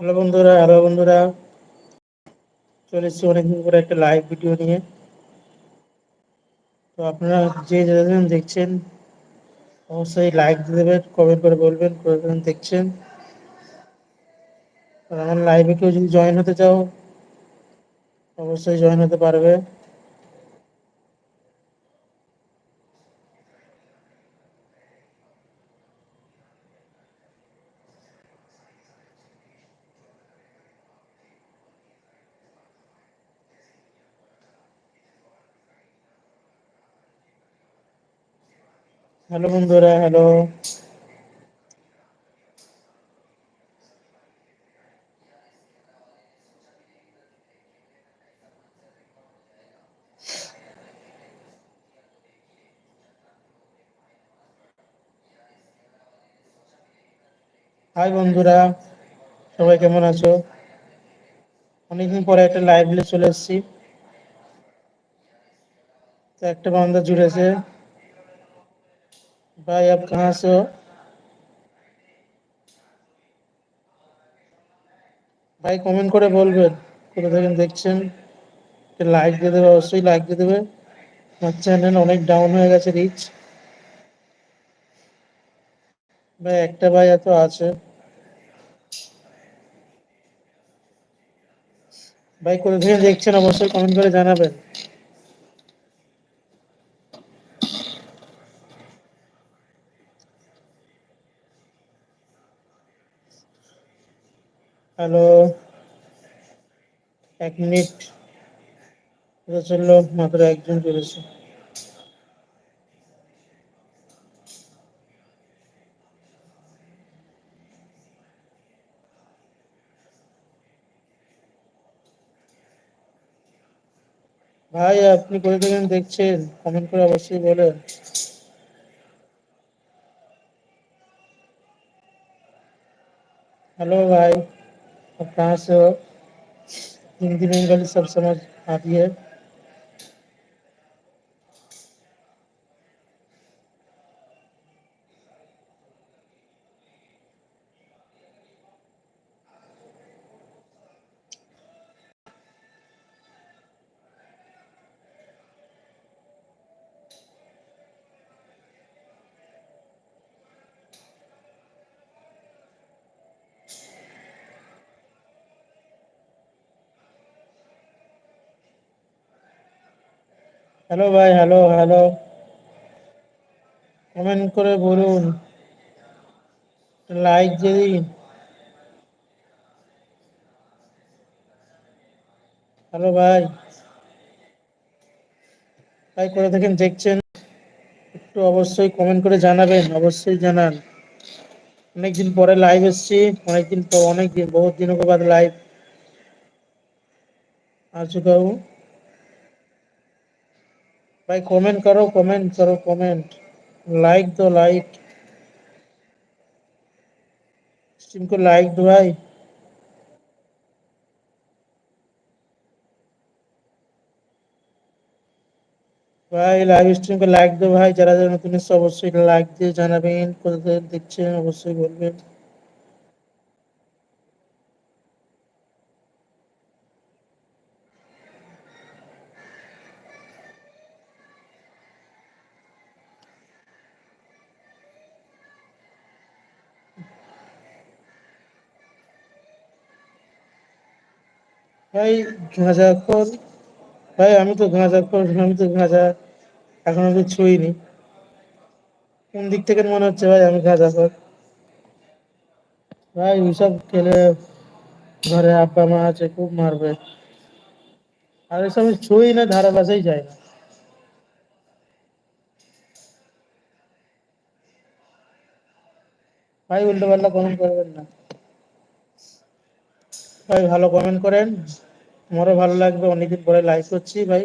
Hello বন্ধুরা hello বন্ধুরা। চলে এসেছি অনেকদিন পরে একটা লাইভ ভিডিও নিয়ে। তো আপনারা যে যেজন দেখছেন, অবশ্যই লাইক দিয়ে দেবেন কমেন্ট করে বলবেন কতজন দেখছেন। আর আমার লাইভে কেউ যদি জয়েন হতে চাও, অবশ্যই জয়েন হতে পারবে। হ্যালো বন্ধুরা, হ্যালো। হাই বন্ধুরা, সবাই কেমন আছো? অনেকদিন পরে একটা লাইভ চলে এসেছি। তো একটা বান্দা জুড়েছে। ভাই, আপ কাহা সে? ভাই কমেন্ট করে বলবেন, কোথা থেকে দেখছেন? লাইক দিয়ে দেবে? অবশ্যই লাইক দিয়ে দেবে। আমার চ্যানেল অনেক ডাউন হয়ে গেছে রিচ ভাই, একটা ভাই এত আছে। ভাই, কোথা থেকে দেখছেন? অবশ্যই কমেন্ট করে জানাবেন। হ্যালো। এক মিনিট। চলল মাত্র একজন চলেছে। ভাই, আপনি করে দেবেন দেখছেন? কমেন্ট করে অবশ্যই বলেন। হ্যালো ভাই। आप कहाँ से हो हिंदी बंगाली सब समझ आती है হ্যালো ভাই, হ্যালো হ্যালো। কমেন্ট করে বলুন। লাইক যদি হ্যালো ভাই। ভাই করে থাকেন দেখছেন? একটু অবশ্যই কমেন্ট করে জানাবেন, অবশ্যই জানান। অনেকদিন পরে লাইভ এসছি, অনেকদিন পর, অনেকদিন, বহুত দিন বাদ লাইভ আর চুকাবো भाई कमेंट करो कमेंट करो कमेंट लाइक दो लाइक स्ट्रीम को लाइक दो भाई ভাই লাইভ স্ট্রিমকে লাইক দো ভাই যারা যারা নতুন এসছে অবশ্যই লাইক দিয়ে জানাবেন কোথায় দেখছেন অবশ্যই বলবেন ভাই গাঁজা খোর ভাই, আমি তো গাঁজা খোর আমি তো গাঁজা এখন অব্দি ছুঁইনি। কোন দিক থেকে মনে হচ্ছে ভাই, আমি গাঁজা খোর ভাই, ওইসব খেলে ঘরে আব্বা মা আছে, খুব মারবে। আর এসব আমি ছুঁই না, ধারে পাশেই যায় না। ভাই উল্টো পাল্টা কমেন্ট করবেন না। ভাই, ভালো কমেন্ট করেন। আমারও ভালো লাগবে অনেকদিন পরে লাইভ করছি ভাই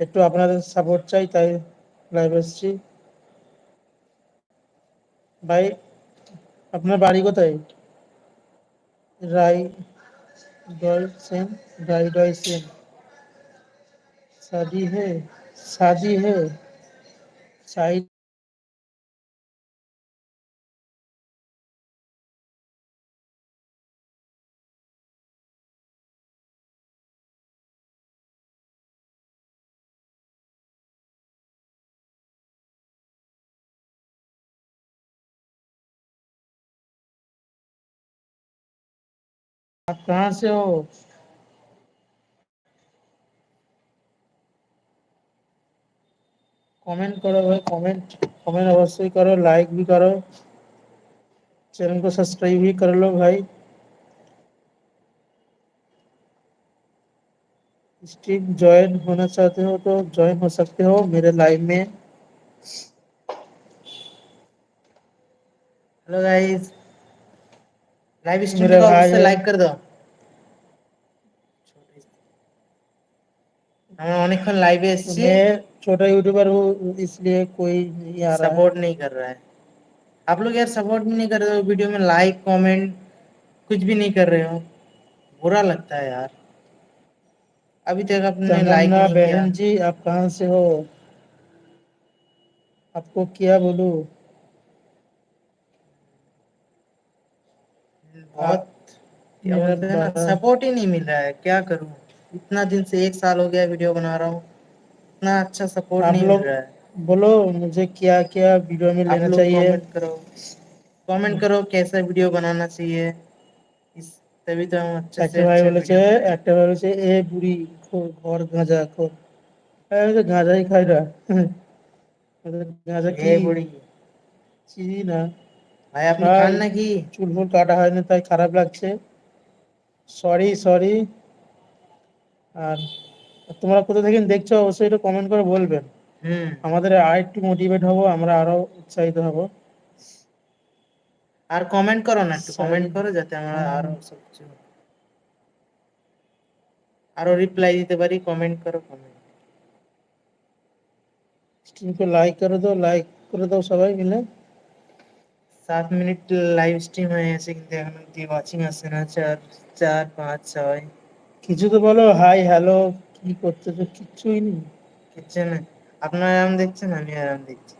একটু আপনাদের সাপোর্ট চাই তাই লাইভ এসছি ভাই আপনার বাড়ি কোথায় রাই ডয় সেন রাই ডয় সেন शादी है शादी है शादी आप कहाँ से हो? कमेंट करो भाई कमेंट कमेंट अवश्य करो लाइक भी करो। चैनल को सब्सक्राइब भी कर लो भाई। स्ट्रीम ज्वाइन होना चाहते हो तो ज्वाइन हो सकते हो मेरे लाइव में। हेलो गाइस लाइव स्ट्रीम को भाई অনেকক্ষণ লাইভে এসেছি मैं छोटा यूट्यूबर हूँ इसलिए कोई नहीं आ रहा है सपोर्ट नहीं कर रहा है आप लोग यार सपोर्ट भी नहीं कर रहे हो वीडियो में लाइक कमेंट कुछ भी नहीं कर रहे हो बुरा लगता है यार अभी तक आपने लाइक तमन्ना नहीं किया बहन जी आप कहाँ से हो आपको क्या बोलूं बहुत क्या मेरा बोलते हैं ना बड़ा- सपोर्ट ही नहीं मिल रहा है क्या करूं इतना दिन से एक साल हो गया वीडियो बना रहा हूँ इतना अच्छा सपोर्ट आप नहीं लोग मिल रहा है बोलो मुझे क्या क्या वीडियो में आप लेना लोग चाहिए कमेंट करो कमेंट करो कैसा वीडियो बनाना चाहिए इस तभी तो हम अच्छे একটা से ভাই अच्छे বলেছে वीडियो बनाएंगे। একটা ভাই বলেছে এ বুড়ি খোর ঘর গাঁজা খোর আমি তো গাঁজাই খাই না ওদের গাঁজা কি এ বুড়ি চিনি না ভাই আপনি ভাই, খান নাকি চুল ফুল কাটা হয়নি তাই খারাপ লাগছে সরি সরি আর তোমরা কোথা থেকে দেখছ অবশ্যই একটু কমেন্ট করে বলবেন হুম। আমাদের আর একটু মোটিভেট হব আমরা আরও উৎসাহিত হব। আর কমেন্ট করো না একটু কমেন্ট করো যাতে আমরা আরও সব কিছু আরও রিপ্লাই দিতে পারি কমেন্ট করো কমেন্ট স্ট্রিমকে লাইক করে দাও লাইক করে দাও সবাই মিলে। সাত মিনিট লাইভ স্ট্রিম হয়ে গেছে কিন্তু এখন অব্দি ওয়াচিং আসছে না চার চার পাঁচ ছয়। কিছু তো বলো হাই হ্যালো কি করতেছো? কিচ্ছুই নেই। কিচ্ছু না আপনার আরাম দেখছেন আমি আরাম দেখছি।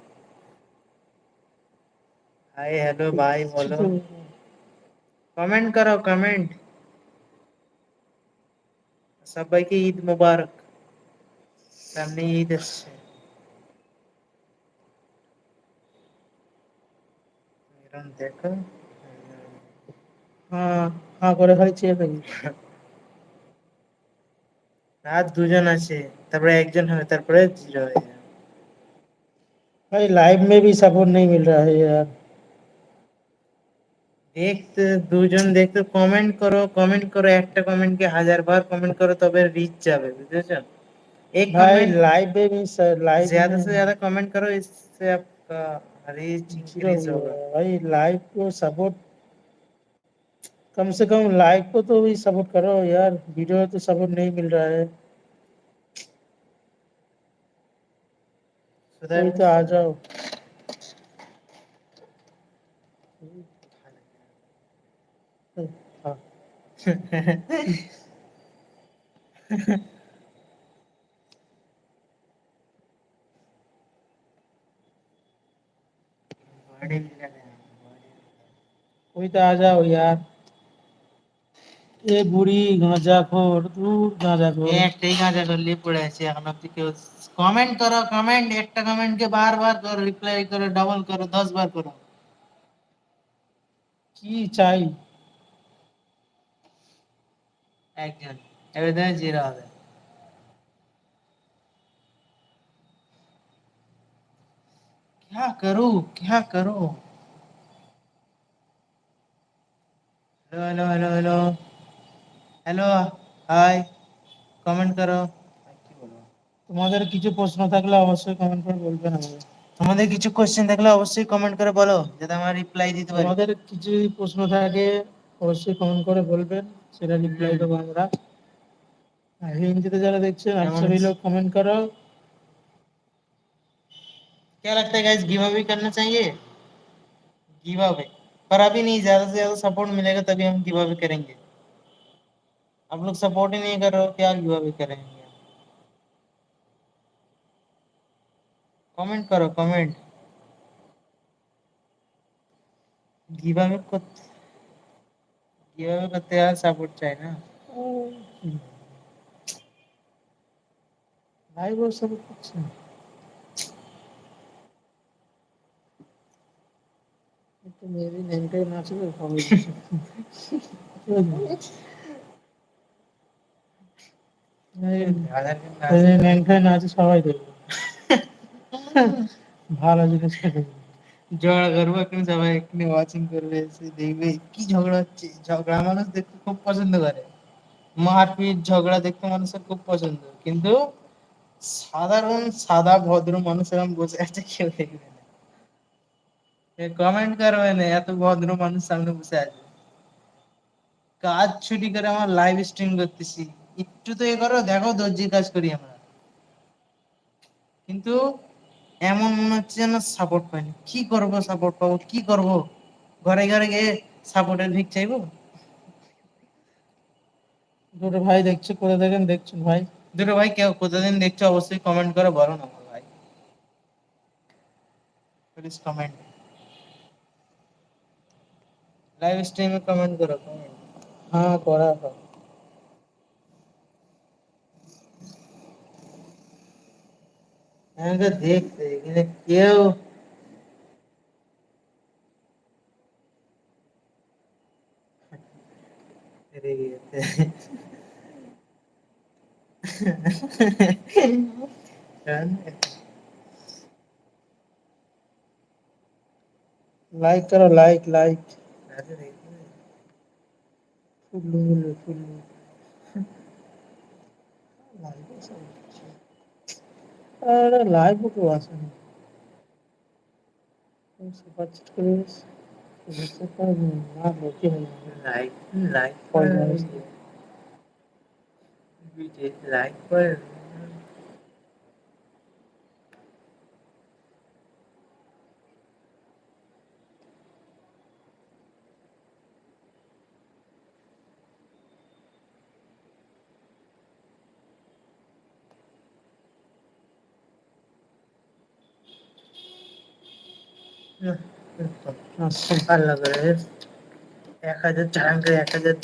হাই হ্যালো বাই বলো। কমেন্ট করো কমেন্ট সবাইকে ঈদ মুবারক। সামনে ঈদ আসছে। দেখো। হ্যাঁ হ্যাঁ করে খালি চেয়ে থাকি রাত দুজন আছে তারপরে একজন হয় তারপরে জিরো হয়ে যায় भाई लाइव में भी सपोर्ट नहीं मिल रहा है यार দেখতে দুজন দেখতে কমেন্ট করো কমেন্ট করো একটা কমেন্ট কে হাজার বার কমেন্ট করো তবে রিচ যাবে বুঝেছো एक भाई लाइव में भी लाइव ज़्यादा से ज़्यादा कमेंट करो इससे आपका रीच इंक्रीज होगा भाई लाइव को सपोर्ट कम से कम लाइक को तो भी सपोर्ट करो यार। वीडियो तो सपोर्ट नहीं मिल रहा है। कोई तो आ जाओ। है। कोई तो आ जाओ यार। ये बुढ़ी गांजा खोर दूर गांजा खोर একটাই কাজে করলে পড়ে আছে এখন অব্দি কেউ কমেন্ট করো কমেন্ট একটা কমেন্ট কে বারবার করো রিপ্লাই করো ডাবল করো দশ বার করো কি চাই একজন এবার দেখো জিরো হবে क्या करूं क्या करूं hello hello hello hello hello hi comment করো কি বলবো তোমাদের কিছু প্রশ্ন থাকলে অবশ্যই কমেন্ট করে বলবেন আমাকে তোমাদের কিছু কোশ্চেন থাকলে অবশ্যই কমেন্ট করে বলো যাতে আমরা রিপ্লাই দিতে পারি তোমাদের কিছু যদি প্রশ্ন থাকে অবশ্যই কমেন্ট করে বলবেন সেটা রিপ্লাই হুম। দেবো আমরা আর হিন্দিতে যারা দেখছেন आप কেমন सभी আছিস? लोग कमेंट करो क्या लगता है गाइस गिव अवे करना चाहिए गिव अवे पर अभी नहीं ज्यादा से ज्यादा सपोर्ट मिलेगा तभी हम गिव अवे करेंगे आप लोग सपोर्ट ही नहीं कर रहे हो क्या युवा भी करेंगे? कमेंट करो कमेंट गीवा में कुछ गीवा में कुछ यार सपोर्ट चाहिए ना। भाई वो सब कुछ तो मेरी नेम का नाम से ভালো জিনিস ঝগড়া করব এখন সবাই এখানে ওয়াচিং করবে দেখবে কি ঝগড়া হচ্ছে ঝগড়া মানুষ দেখতে খুব পছন্দ করে মারপিট, ঝগড়া দেখতে মানুষের খুব পছন্দ কিন্তু সাধারণ সাদা ভদ্র মানুষ এরকম বসে আছে কেউ দেখবে না কমেন্ট করবে না এত ভদ্র মানুষ সামনে বসে আছে কাজ ছুটি করে আমার লাইভ স্ট্রিম করতেছি একটু তো এ করো দেখো দর্জির কাজ করি আমরা। কিন্তু এমন মনে হচ্ছে যেন সাপোর্ট পাইনি। কি করব সাপোর্ট পাবো কি করব? ঘরে ঘরে গিয়ে সাপোর্টের ভিক চাইব? দুটো ভাই দেখছে করে দেখেন? দেখছেন ভাই? দুটো ভাই কেউ কতদিন দেখছ অবশ্যই কমেন্ট করে বলো না আমার ভাই। প্লিজ কমেন্ট লাইভ স্ট্রিমে কমেন্ট করো কমেন্ট হ্যাঁ করা হয়। আমাকে দেখতে এখানে কেউ রেগে গেছে লাইক করো লাইক লাইক ফুল্লু ফুল্লু ফুল্লু আরে লাইভ কেউ আসে না সুপার চিট করে বুঝতে পারব না লোকে হয়ে যাবে লাইক লাইক পয়সা আসছে। লাইক করে করে এক হাজার করে এক হাজার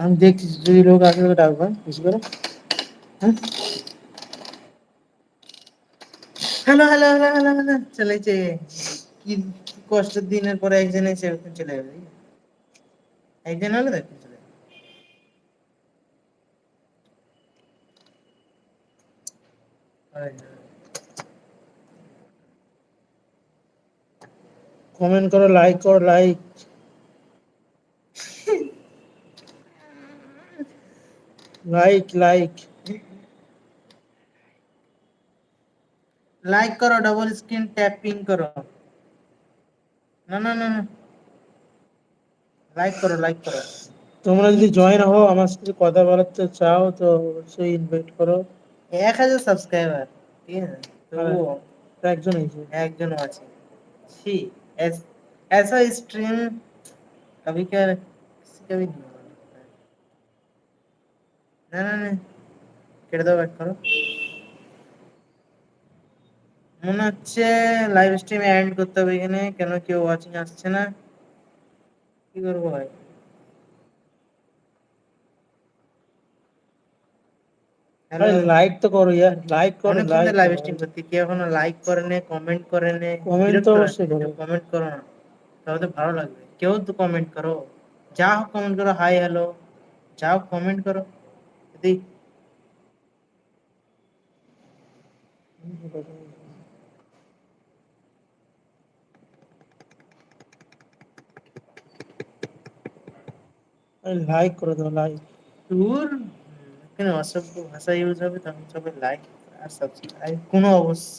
আমি দেখছি যদি লোক আসবে তো ডাকবো বুঝতে পারো হ্যাঁ hello hello hello hello hello চলেছে। কি কষ্টের দিনের পরে একজন এসে চলে যাবে একজন হলে দেখুন চলে যাবে হয় না। কমেন্ট করো লাইক করো লাইক লাইক লাইক লাইক করো ডবল স্ক্রিন ট্যাপিং করো। না না না না। লাইক করো লাইক করো। তোমরা যদি জয়েন হও আমার সাথে কথা বলাতে চাও তো অবশ্যই ইনভাইট করো। এক হাজার সাবস্ক্রাইবার ঠিক আছে তবুও একজন হয়েছে একজন আছে ছি ऐस- ऐसा स्ट्रीम कभी क्या किसी का भी नहीं होगा না না না কেটে দাও ব্যাক করো মনে হচ্ছে লাইভ স্ট্রিম এন্ড করতে হবে এখানে কেন কেউ ওয়াচিং আসছে না কি করবো ভাই লাইক তো করো ইয়ার লাইক করো লাইক লাইভ স্ট্রিম করতে কেউ এখনও লাইক করে নে কমেন্ট করে নে? Comment তো অবশ্যই করো। কমেন্ট করো না। তাহলে তো ভালো লাগবে। কেউ তো কমেন্ট করো। যা হোক কমেন্ট করো হাই হ্যালো যাও কমেন্ট করো। যদি লাইক করে দাও লাইক দূর। এখানে অসভ্য ভাষা ইউজ হবে তখন সবাই লাইক আর সাবস্ক্রাইব কোনো অবশ্য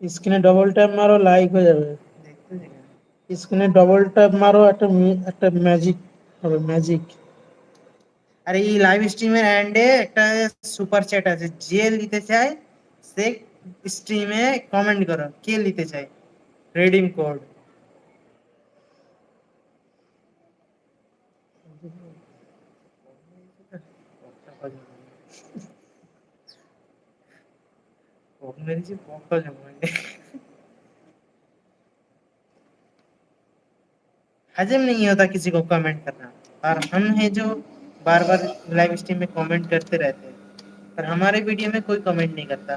স্ক্রিনে ডবল ট্যাপ মারো লাইক হয়ে যাবে। স্ক্রিনে ডবল ট্যাপ মারো একটা একটা ম্যাজিক হবে ম্যাজিক আর এই লাইভ স্ট্রিমের এন্ডে একটা সুপার চ্যাট আছে যে নিতে চায় সে স্ট্রিমে কমেন্ট করো কে নিতে চায়। ट्रेडिंग कोड हजम नहीं होता किसी को कमेंट करना। और हम हैं जो बार बार लाइव स्ट्रीम में कमेंट करते रहते हैं। पर हमारे वीडियो में कोई कमेंट नहीं करता।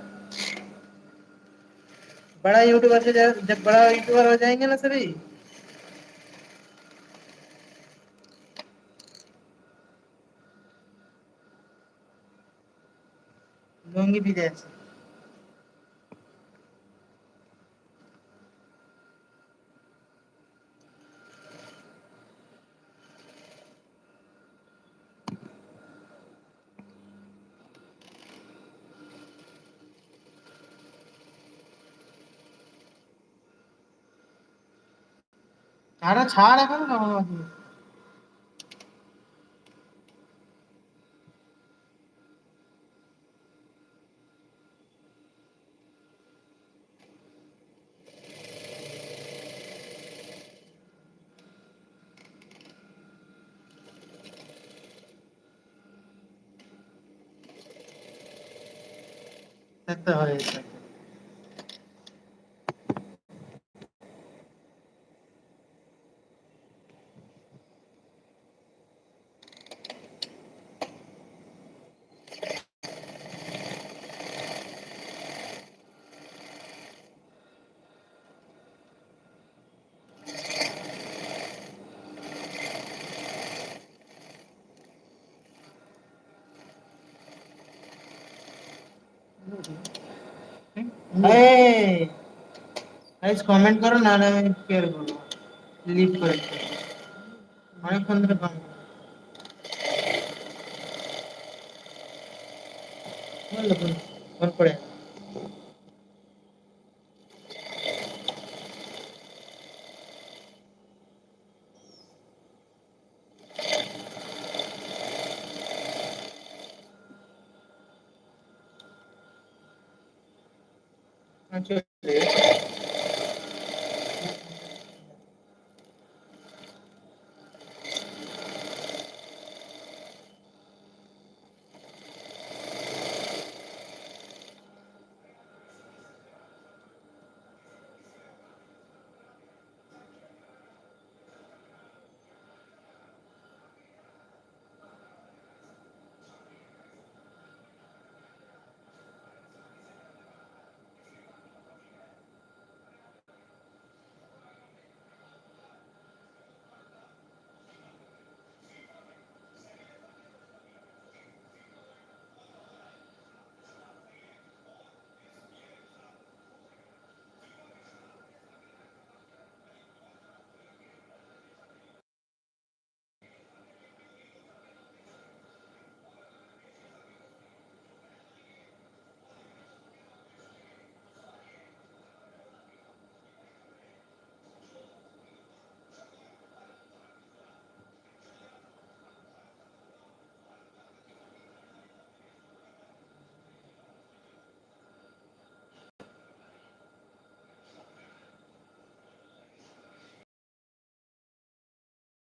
बड़ा यूट्यूबर से जब बड़ा यूट्यूबर हो जाएँगे ना सभी। लूँगी भी जैसे আরে ছাড় এখন না আমাকে তো হয়েছে। গাইস কমেন্ট করো না হলে আমি কেয়ার করব লিভ করে দিতে। অনেকক্ষণ ধরে কমেন্ট বলল বলল ফোন করে Chơi.